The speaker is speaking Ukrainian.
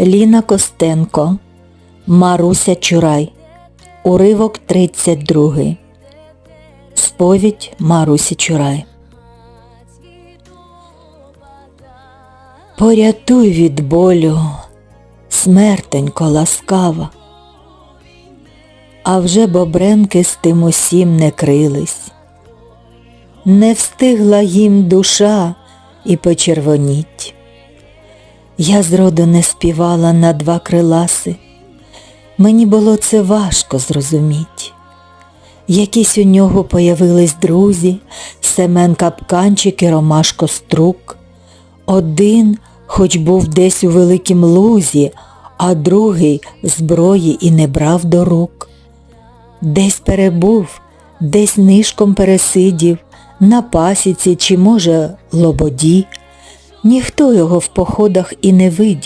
Ліна Костенко, Маруся Чурай, уривок 32. Сповідь Марусі Чурай. Порятуй від болю, смертенько ласкава. А вже бобренки з тим усім не крились. Не встигла їм душа і почервоніть. Я зроду не співала на два криласи, мені було це важко зрозуміть. Якісь у нього появились друзі, Семен Капканчик і Ромашко Струк. Один, хоч був десь у великім лузі, а другий зброї і не брав до рук. Десь перебув, десь нишком пересидів, на пасіці чи, може, лободі. Ніхто його в походах і не видів.